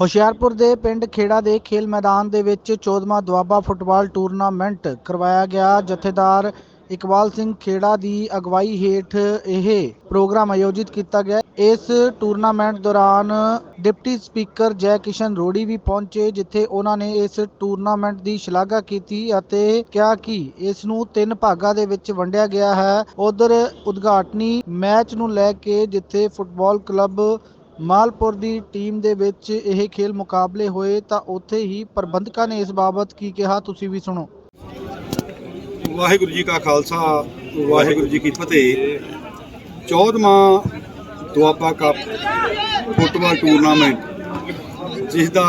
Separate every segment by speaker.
Speaker 1: ਹੁਸ਼ਿਆਰਪੁਰ ਦੇ ਪਿੰਡ ਖੇੜਾ ਦੇ ਖੇਲ ਮੈਦਾਨ ਦੇ ਵਿੱਚ 14ਵਾਂ ਦੁਆਬਾ ਫੁੱਟਬਾਲ ਟੂਰਨਾਮੈਂਟ ਕਰਵਾਇਆ ਗਿਆ। ਜਥੇਦਾਰ ਇਕਬਾਲ ਸਿੰਘ ਖੇੜਾ ਦੀ ਅਗਵਾਈ ਹੇਠ ਇਹ ਪ੍ਰੋਗਰਾਮ ਆਯੋਜਿਤ ਕੀਤਾ ਗਿਆ। ਇਸ ਟੂਰਨਾਮੈਂਟ ਦੌਰਾਨ ਡਿਪਟੀ ਸਪੀਕਰ ਜੈ ਕਿਸ਼ਨ ਰੋੜੀ ਵੀ ਪਹੁੰਚੇ, ਜਿੱਥੇ ਉਹਨਾਂ ਨੇ ਇਸ ਟੂਰਨਾਮੈਂਟ ਦੀ ਸ਼ਲਾਘਾ ਕੀਤੀ ਅਤੇ ਕਿਹਾ ਕਿ ਇਸ ਨੂੰ ਤਿੰਨ ਭਾਗਾਂ ਦੇ ਵਿੱਚ ਵੰਡਿਆ ਗਿਆ ਹੈ। ਉਧਰ ਉਦਘਾਟਨੀ ਮੈਚ ਨੂੰ ਲੈ ਕੇ ਜਿੱਥੇ ਫੁੱਟਬਾਲ ਕਲੱਬ ਮਾਲਪੁਰ ਦੀ ਟੀਮ ਦੇ ਵਿੱਚ ਇਹ ਖੇਲ ਮੁਕਾਬਲੇ ਹੋਏ ਤਾਂ ਉੱਥੇ ਹੀ ਪ੍ਰਬੰਧਕਾਂ ਨੇ ਇਸ ਬਾਬਤ ਕੀ ਕਿਹਾ, ਤੁਸੀਂ ਵੀ ਸੁਣੋ।
Speaker 2: ਵਾਹਿਗੁਰੂ ਜੀ ਕਾ ਖਾਲਸਾ, ਵਾਹਿਗੁਰੂ ਜੀ ਕੀ ਫਤਿਹ। 14ਵਾਂ ਦੁਆਬਾ ਕੱਪ ਫੁੱਟਬਾਲ ਟੂਰਨਾਮੈਂਟ, ਜਿਸ ਦਾ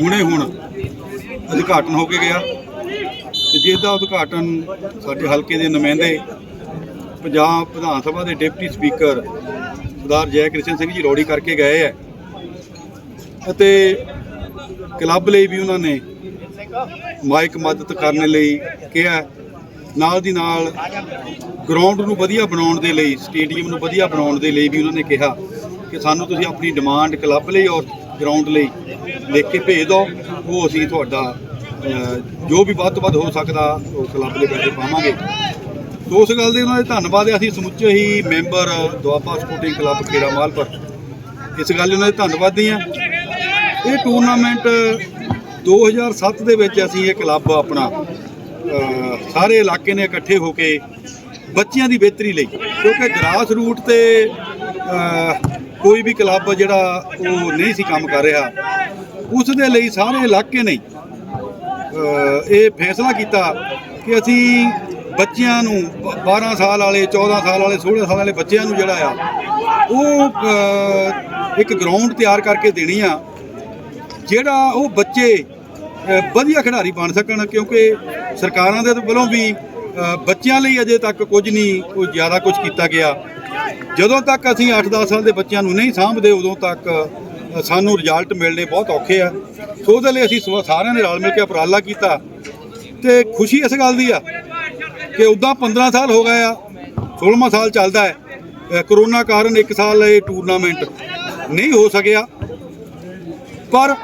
Speaker 2: ਹੁਣੇ ਹੁਣ ਉਦਘਾਟਨ ਹੋ ਕੇ ਗਿਆ ਤੇ ਜਿਸ ਦਾ ਉਦਘਾਟਨ ਸਾਡੇ ਹਲਕੇ ਦੇ ਨੁਮਾਇੰਦੇ ਪੰਜਾਬ ਵਿਧਾਨ ਸਭਾ ਦੇ ਡਿਪਟੀ ਸਪੀਕਰ ਸਰਦਾਰ ਜੈ ਕ੍ਰਿਸ਼ਨ ਸਿੰਘ ਜੀ ਰੋੜੀ ਕਰਕੇ ਗਏ ਹੈ ਅਤੇ ਕਲੱਬ ਲਈ ਵੀ ਉਹਨਾਂ ਨੇ ਮਾਇਕ ਮਦਦ ਕਰਨ ਲਈ ਕਿਹਾ। ਨਾਲ ਦੀ ਨਾਲ ਗਰਾਊਂਡ ਨੂੰ ਵਧੀਆ ਬਣਾਉਣ ਦੇ ਲਈ, ਸਟੇਡੀਅਮ ਨੂੰ ਵਧੀਆ ਬਣਾਉਣ ਦੇ ਲਈ ਵੀ ਉਹਨਾਂ ਨੇ ਕਿਹਾ ਕਿ ਸਾਨੂੰ ਤੁਸੀਂ ਆਪਣੀ ਡਿਮਾਂਡ ਕਲੱਬ ਲਈ ਔਰ ਗਰਾਊਂਡ ਲਈ ਲਿਖ ਕੇ ਭੇਜ ਦਿਓ। ਉਹ ਅਸੀਂ ਤੁਹਾਡਾ ਜੋ ਵੀ ਵੱਧ ਤੋਂ ਵੱਧ ਹੋ ਸਕਦਾ, ਉਹ ਕਲੱਬ ਦੇ ਵਿੱਚ ਪਾਵਾਂਗੇ। ਉਸ ਗੱਲ ਦੇ ਉਹਨਾਂ ਦੇ ਧੰਨਵਾਦ ਹੈ, ਅਸੀਂ ਸਮੁੱਚੇ ਹੀ member Doaba sporting club Khera Malpur ਇਸ ਗੱਲ ਲਈ ਉਹਨਾਂ ਦੇ ਧੰਨਵਾਦੀ ਹਾਂ। ਇਹ ਟੂਰਨਾਮੈਂਟ 2007 ਦੇ ਵਿੱਚ ਅਸੀਂ ਇਹ ਕਲੱਬ ਆਪਣਾ ਸਾਰੇ ਇਲਾਕੇ ਨੇ ਇਕੱਠੇ ਹੋ ਕੇ ਬੱਚਿਆਂ ਦੀ ਬਿਹਤਰੀ ਲਈ, ਕਿਉਂਕਿ ਗਰਾਸ ਰੂਟ ਤੇ ਕੋਈ ਵੀ ਕਲੱਬ ਜਿਹੜਾ ਉਹ ਨਹੀਂ ਸੀ ਕੰਮ ਕਰ ਰਿਹਾ, ਉਸ ਦੇ ਲਈ ਸਾਰੇ ਇਲਾਕੇ ਨੇ ਇਹ ਫੈਸਲਾ ਕੀਤਾ ਕਿ ਅਸੀਂ ਬੱਚਿਆਂ ਨੂੰ ਬ- 12 ਸਾਲ ਵਾਲੇ 14 ਸਾਲ ਵਾਲੇ 16 ਸਾਲ ਵਾਲੇ ਬੱਚਿਆਂ ਨੂੰ ਜਿਹੜਾ ਆ, ਉਹ ਇੱਕ ਗਰਾਊਂਡ ਤਿਆਰ ਕਰਕੇ ਦੇਣੀ ਆ, ਜਿਹੜਾ ਉਹ ਬੱਚੇ ਵਧੀਆ ਖਿਡਾਰੀ ਬਣ ਸਕਣ, ਕਿਉਂਕਿ ਸਰਕਾਰਾਂ ਦੇ ਵੱਲੋਂ ਵੀ ਬੱਚਿਆਂ ਲਈ ਅਜੇ ਤੱਕ ਕੁਝ ਨਹੀਂ, ਕੋਈ ਜ਼ਿਆਦਾ ਕੁਝ ਕੀਤਾ ਗਿਆ। ਜਦੋਂ ਤੱਕ ਅਸੀਂ 8-10 ਸਾਲ ਦੇ ਬੱਚਿਆਂ ਨੂੰ ਨਹੀਂ ਸਾਂਭਦੇ, ਉਦੋਂ ਤੱਕ ਸਾਨੂੰ ਰਿਜ਼ਲਟ ਮਿਲਣੇ ਬਹੁਤ ਔਖੇ ਆ। ਸੋ ਉਹਦੇ ਲਈ ਅਸੀਂ ਸਵਾ- ਸਾਰਿਆਂ ਨੇ ਰਲ ਮਿਲ ਕੇ ਉਪਰਾਲਾ ਕੀਤਾ। ਤੇ ਖੁਸ਼ੀ ਇਸ ਗੱਲ ਦੀ ਆ ਕਿ ਉਦਾਂ 15 ਸਾਲ ਹੋ ਗਏ ਆ 16ਵਾਂ ਸਾਲ ਚੱਲਦਾ ਹੈ। ਕਰੋਨਾ ਕਾਰਨ ਇੱਕ ਸਾਲ ਇਹ ਟੂਰਨਾਮੈਂਟ ਨਹੀਂ ਹੋ ਸਕਿਆ। ਪਰ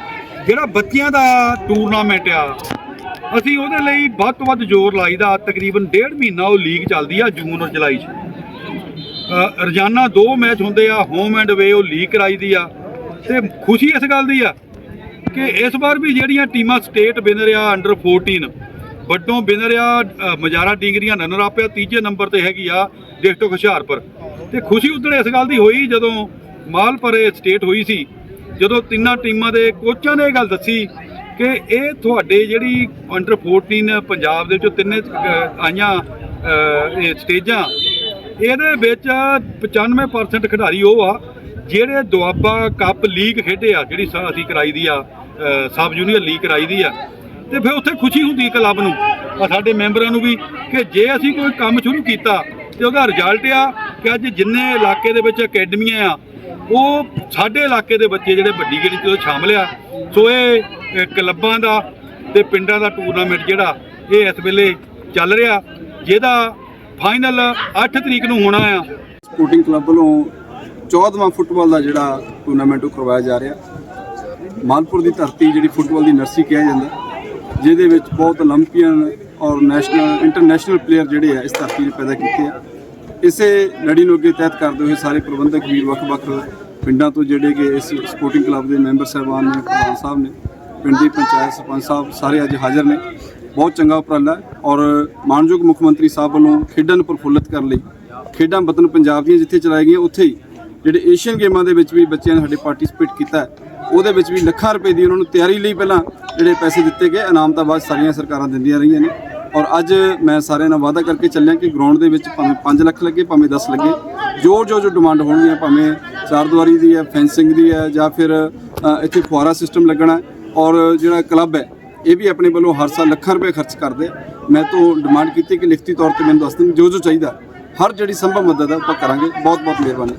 Speaker 2: ਜਿਹੜਾ ਬੱਚਿਆਂ ਦਾ ਟੂਰਨਾਮੈਂਟ ਆ, ਅਸੀਂ ਉਹਦੇ ਲਈ ਵੱਧ ਤੋਂ ਵੱਧ ਜ਼ੋਰ ਲਾਈਦਾ। ਤਕਰੀਬਨ ਡੇਢ ਮਹੀਨਾ ਉਹ ਲੀਗ ਚੱਲਦੀ ਆ ਜੂਨ ਔਰ ਜੁਲਾਈ 'ਚ। ਰੋਜ਼ਾਨਾ ਦੋ ਮੈਚ ਹੁੰਦੇ ਆ ਹੋਮ ਐਂਡ ਵੇ ਉਹ ਲੀਗ ਕਰਾਈਦੀ ਆ। ਤੇ ਖੁਸ਼ੀ ਇਸ ਗੱਲ ਦੀ ਆ ਕਿ ਇਸ ਵਾਰ ਵੀ ਜਿਹੜੀਆਂ ਟੀਮਾਂ ਸਟੇਟ ਵਿਨਰ ਆ ਅੰਡਰ 14 ਵੱਡੋਂ ਵਿਨਰ ਆ ਅ, ਮਜਾਰਾ ਡਿੰਗਰੀਆਂ ਰਨਰ ਆ ਤੀਜੇ ਨੰਬਰ ਤੇ ਹੈਗੀ ਆ ਡਿਸਟ੍ਰਿਕਟ ਹੁਸ਼ਿਆਰਪੁਰ। ਤੇ ਖੁਸ਼ੀ ਉਦੋਂ ਇਸ ਗੱਲ ਦੀ ਹੋਈ ਜਦੋਂ ਮਾਲਪੁਰੇ ਸਟੇਟ ਹੋਈ ਸੀ ਜਦੋਂ ਤਿੰਨਾਂ ਟੀਮਾਂ ਦੇ ਕੋਚਾਂ ਨੇ ਇਹ ਗੱਲ ਦੱਸੀ ਕਿ ਇਹ ਤੁਹਾਡੇ ਜਿਹੜੀ ਅੰਡਰ 14 ਪੰਜਾਬ ਦੇ ਵਿੱਚੋਂ ਤਿੰਨੇ ਆਈਆਂ ਇਹ ਸਟੇਜਾਂ ਇਹਦੇ ਵਿੱਚ 95% ਖਿਡਾਰੀ ਉਹ ਆ ਜਿਹੜੇ ਦੁਆਬਾ ਕੱਪ ਲੀਗ ਖੇਡੇ ਆ ਜਿਹੜੀ ਸ- ਅਸੀਂ ਕਰਾਈ ਦੀ ਆ ਸਬ ਜੂਨੀਅਰ ਲੀਗ ਕਰਾਈ ਦੀ ਆ। ਤੇ ਫਿਰ ਉੱਥੇ ਖੁਸ਼ੀ ਹੁੰਦੀ ਕਲੱਬ ਨੂੰ। ਆ ਸਾਡੇ ਮੈਂਬਰਾਂ ਨੂੰ ਵੀ ਕਿ ਜੇ ਅਸੀਂ ਕੋਈ ਕੰਮ ਸ਼ੁਰੂ ਕੀਤਾ ਤੇ ਉਹਦਾ ਰਿਜ਼ਲਟ ਆ ਕਿ ਅੱਜ ਜਿੰਨੇ ਇਲਾਕੇ ਦੇ ਵਿੱਚ ਅਕੈਡਮੀਆਂ ਆ, ਉਹ ਸਾਡੇ ਇਲਾਕੇ ਦੇ ਬੱਚੇ ਜਿਹੜੇ ਵੱਡੀ ਗਿਣਤੀ ਤੋਂ ਸ਼ਾਮਲ ਆ। ਸੋ ਇਹ ਕਲੱਬਾਂ ਦਾ ਤੇ ਪਿੰਡਾਂ ਦਾ ਟੂਰਨਾਮੈਂਟ ਜਿਹੜਾ, ਇਹ ਇਸ ਵੇਲੇ ਚੱਲ ਰਿਹਾ। ਜਿਹਦਾ ਫਾਈਨਲ 8 ਤਰੀਕ ਨੂੰ ਹੋਣਾ ਆ।
Speaker 3: ਸਪੋਰਟਿੰਗ ਕਲੱਬ ਵੱਲੋਂ 14ਵਾਂ ਫੁੱਟਬਾਲ ਦਾ ਜਿਹੜਾ ਟੂਰਨਾਮੈਂਟ ਉਹ ਕਰਵਾਇਆ ਜਾ ਰਿਹਾ। ਮਾਲਪੁਰ ਦੀ ਧਰਤੀ ਜਿਹੜੀ ਫੁੱਟਬਾਲ ਦੀ ਨਰਸਰੀ ਕਿਹਾ ਜਾਂਦਾ। ਜਿਹਦੇ ਵਿੱਚ ਬਹੁਤ 올림픽ੀਅਨ ਔਰ ਨੈਸ਼ਨਲ ਇੰਟਰਨੈਸ਼ਨਲ ਪਲੇਅਰ ਜਿਹੜੇ ਆ ਇਸ ਧਰਤੀ 'ਤੇ ਪੈਦਾ ਕੀਤੇ ਆ। ਇਸੇ ਲੜੀ ਨੂੰ ਅੱਗੇ ਤਹਿਤ ਕਰਦੇ ਹੋਏ ਸਾਰੇ ਪ੍ਰਬੰਧਕ ਵੀਰ ਵੱਖ-ਵੱਖ ਪਿੰਡਾਂ ਤੋਂ ਜਿਹੜੇ ਕਿ ਇਸ ਸਪੋਰਟਿੰਗ ਕਲੱਬ ਦੇ ਮੈਂਬਰ ਸਹਿਬਾਨ ਨੇ, ਪ੍ਰਧਾਨ ਸਾਹਿਬ ਨੇ, ਪਿੰਡ ਦੀ ਪੰਚਾਇਤ ਸਰਪੰਚ ਸਾਹਿਬ ਸਾਰੇ ਅੱਜ ਹਾਜ਼ਰ ਨੇ। ਬਹੁਤ ਚੰਗਾ ਉਪਰਾਲਾ ਔਰ ਮਾਨਯੋਗ ਮੁੱਖ ਮੰਤਰੀ ਸਾਹਿਬ ਵੱਲੋਂ ਖੇਡਾਂ ਨੂੰ ਪ੍ਰਫੁੱਲਤ ਕਰਨ ਲਈ ਖੇਡਾਂ ਬਤਨ ਪੰਜਾਬ ਦੀਆਂ ਜਿੱਥੇ ਚਲਾਈ ਗਈਆਂ, ਉੱਥੇ ਹੀ ਜਿਹੜੇ ਏਸ਼ੀਅਨ ਗੇਮਾਂ ਦੇ ਵਿੱਚ ਵੀ ਬੱਚਿਆਂ ਨੇ ਸਾਡੇ ਪਾਰਟਿਸਿਪੇਟ ਕੀਤਾ ਉਹਦੇ ਵਿੱਚ ਵੀ ਲੱਖਾਂ ਰੁਪਏ ਦੀ ਉਹਨਾਂ ਨੂੰ ਤਿਆਰੀ ਲਈ ਪਹਿਲਾਂ ਜਿਹੜੇ ਪੈਸੇ ਦਿੱਤੇ ਗਏ ਇਨਾਮ ਤਾਂ ਬਾਅਦ ਸਾਰੀਆਂ ਸਰਕਾਰਾਂ ਦਿੰਦੀਆਂ ਰਹੀਆਂ ਨੇ। ਔਰ ਅੱਜ ਮੈਂ ਸਾਰਿਆਂ ਨਾਲ ਵਾਅਦਾ ਕਰਕੇ ਚੱਲਿਆ ਕਿ ਗਰਾਊਂਡ ਦੇ ਵਿੱਚ ਭਾਵੇਂ 5 ਲੱਖ ਲੱਗੇ, ਭਾਵੇਂ 10 ਲੱਗੇ, ਜੋ ਜੋ ਜੋ ਡਿਮਾਂਡ ਹੋਣਗੀਆਂ, ਭਾਵੇਂ ਚਾਰਦੁਆਰੀ ਦੀ ਹੈ ਫੈਂਸਿੰਗ ਦੀ ਹੈ, ਜਾਂ ਫਿਰ ਇੱਥੇ ਫੁਆਰਾ ਸਿਸਟਮ ਲੱਗਣਾ ਔਰ ਜਿਹੜਾ ਕਲੱਬ ਹੈ, ਇਹ ਵੀ ਆਪਣੇ ਵੱਲੋਂ ਹਰ ਸਾਲ ਲੱਖਾਂ ਰੁਪਏ ਖਰਚ ਕਰਦੇ ਮੈਂ ਤੋਂ ਡਿਮਾਂਡ ਕੀਤੀ ਕਿ ਲਿਖਤੀ ਤੌਰ ਤੇ ਮੈਨੂੰ ਦੱਸ ਦੇਣ ਜੋ ਜੋ ਚਾਹੀਦਾ। ਹਰ ਜਿਹੜੀ ਸੰਭਵ ਮਦਦ ਹੈ, ਆਪਾਂ ਕਰਾਂਗੇ। ਬਹੁਤ ਬਹੁਤ ਮਿਹਰਬਾਨੀ।